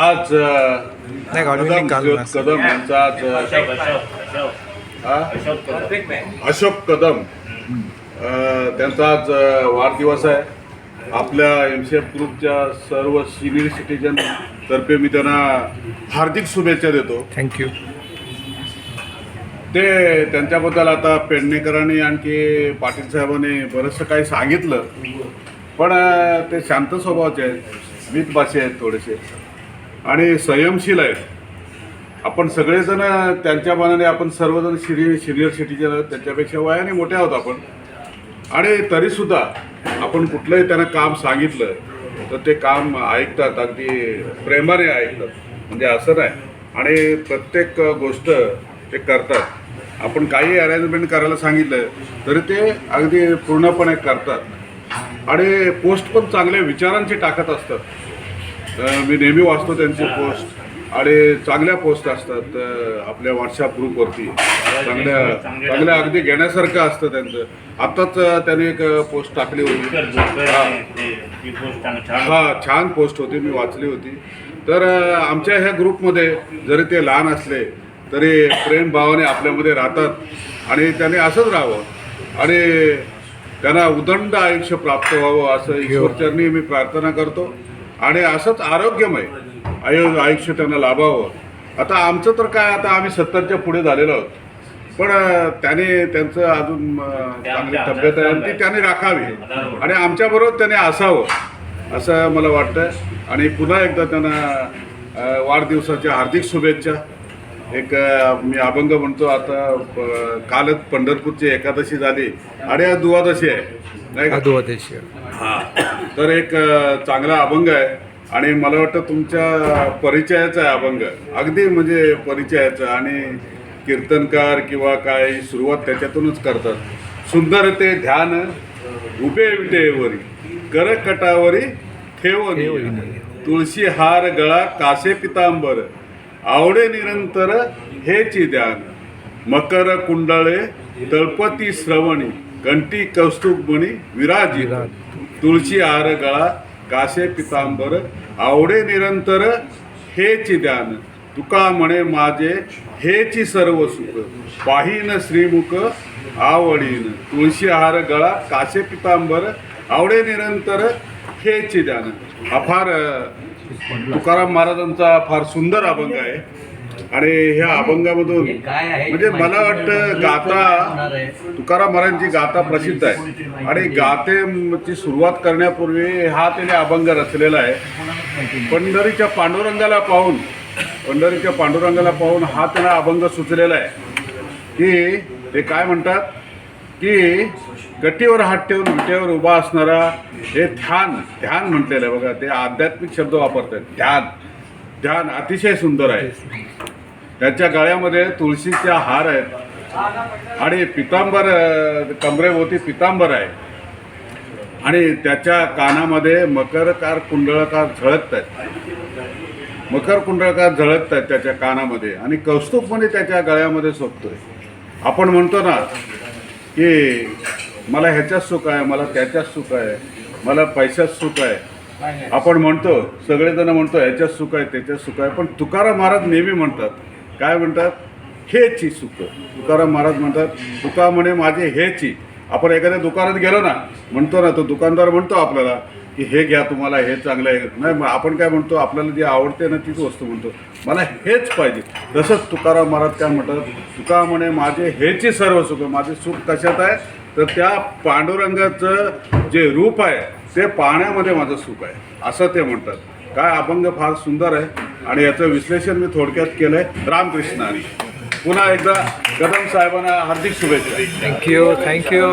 आज कदम. कदम यांचा आज अशोक हा? कदम. त्यांचा आज वाढदिवस आहे. आपल्या एम सी एफ ग्रुपच्या सर्व सिनियर सिटीजन तर्फे मी त्यांना हार्दिक शुभेच्छा देतो. थँक्यू ते त्यांच्याबद्दल आता पेडणेकरांनी आणखी पाटील साहेबांनी बरंचसं काही सांगितलं. पण ते शांत स्वभावाचे आहेत. मितभाषी आहेत थोडेसे. आणि संयमशील आहेत. आपण सगळेजण त्यांच्या मनाने आपण सर्वजण सिनियर सिनियर सिटीजन आहोत त्यांच्यापेक्षा वयाने मोठे आहोत आपण. आणि तरीसुद्धा आपण कुठलंही त्यांना काम सांगितलं तर ते काम ऐकतात अगदी प्रेमाने ऐकतात. म्हणजे असं नाही. आणि प्रत्येक गोष्ट ते करतात. आपण काही अरेंजमेंट करायला सांगितलं तरी ते अगदी पूर्णपणे करतात. आणि पोस्ट पण चांगल्या विचारांची टाकत असतात. मी नेहमी वाचतो त्यांचे पोस्ट आणि चांगल्या पोस्ट असतात आपल्या व्हॉट्सअप ग्रुपवरती चांगल्या चांगल्या अगदी घेण्यासारखं असतं त्यांचं. आत्ताच त्याने एक पोस्ट टाकली होती. हा. छान हा छान पोस्ट होती मी वाचली होती. तर आमच्या ह्या ग्रुपमध्ये जरी ते लहान असले तरी प्रेम भावाने आपल्यामध्ये राहतात. आणि त्याने असंच राहावं. आणि त्यांना उदंड आयुष्य प्राप्त व्हावं असं ईश्वरचरणी मी प्रार्थना करतो. आणि असंच आरोग्यमय. आयु आयुष्य त्यांना लाभावं. आता आमचं तर काय आता आम्ही सत्तरच्या पुढे झालेलो आहोत. पण त्याने त्यांचं अजून चांगली तब्येत आहे आणि ती त्याने राखावी. आणि आमच्याबरोबर त्याने असावं असं मला वाटतं आणि पुन्हा एकदा त्यांना वाढदिवसाच्या हार्दिक शुभेच्छा. एक मी अभंग म्हणतो आता प- कालच पंढरपूरची एकादशी झाली. आणि आज दुवादशी आहे. नाही का? अधुआदेश हा. तर एक चांगला अभंग आहे. आणि मला वाटतं तुमच्या परिचयाचा आहे अभंग. अगदी म्हणजे परिचयाचा आणि कीर्तनकार किंवा काय सुरुवात त्याच्यातूनच करतात. सुंदर ते ध्यान उभे विटेवरी करकटावरी ठेवणी. तुळशी हार गळा कासे पितांबर. आवडे निरंतर हेची ध्यान. मकर कुंडळे तळपती श्रवणी कंठी कौस्तुभमणी विराजी तुळशी आर गळा कासे पितांबर आवडे निरंतर हेची ध्यान तुका म्हणे माझे हेची सर्व सुख. पाहीन श्रीमुख आवडीन. तुळशी आहार गळा कासे पितांबर आवडे निरंतर हेची ध्यान हा फार तुकाराम महाराजांचा फार सुंदर अभंग आहे. आणि ह्या अभंगामधून म्हणजे मला वाटतं गाथा तुकाराम महाराजांची गाथा प्रसिद्ध आहे. आणि गाथेची सुरुवात करण्यापूर्वी हा त्याने अभंग रचलेला आहे. पंढरीच्या पांडुरंगाला पाहून पंढरीच्या पांडुरंगाला पाहून हा त्यांना अभंग सुचलेला आहे. की ते काय म्हणतात? की गटीवर हात ठेवून विटेवर उभा असणारा हे ध्यान ध्यान म्हटलेलं आहे बघा ते आध्यात्मिक शब्द वापरतात. ध्यान. ध्यान अतिशय सुंदर आहे. त्याच्या गळ्यामध्ये तुळशीच्या हार आहेत. आणि पितांबर कमरेभोवती पितांबर आहे. आणि त्याच्या कानामध्ये मकरकार कुंडळकार झळकत आहेत मकर कुंडळकार झळकत आहेत त्याच्या कानामध्ये आणि कौस्तुभमणी त्याच्या गळ्यामध्ये सोपतोय. आपण म्हणतो ना की मला ह्याच्यात सुख आहे मला त्याच्यात सुख आहे मला पैशात सुख आहे. आपण म्हणतो सगळेजण म्हणतो ह्याच्यात सुख आहे त्याच्यात सुख आहे. पण तुकाराम महाराज नेहमी म्हणतात काय म्हणतात? हेची सुख. तुकाराम महाराज म्हणतात तुका म्हणे माझे हेची. आपण एखाद्या दुकानात गेलो ना म्हणतो ना तो दुकानदार म्हणतो आपल्याला की हे घ्या तुम्हाला हे चांगलं आहे. नाही मग आपण काय म्हणतो? आपल्याला जी आवडते ना तीच वस्तू म्हणतो. मला हेच पाहिजे. तसंच तुकाराम महाराज काय म्हणतात? तुका म्हणे माझे हेची सर्व सुख माझे सुख कशात आहे? तर त्या पांडुरंगाचं जे रूप आहे ते पाहण्यामध्ये माझं सुख आहे. असं ते म्हणतात. काय अभंग फार सुंदर आहे. आणि याचं विश्लेषण मी थोडक्यात केलं आहे पुन्हा एकदा कदम साहेबांना हार्दिक शुभेच्छा. Thank you thank you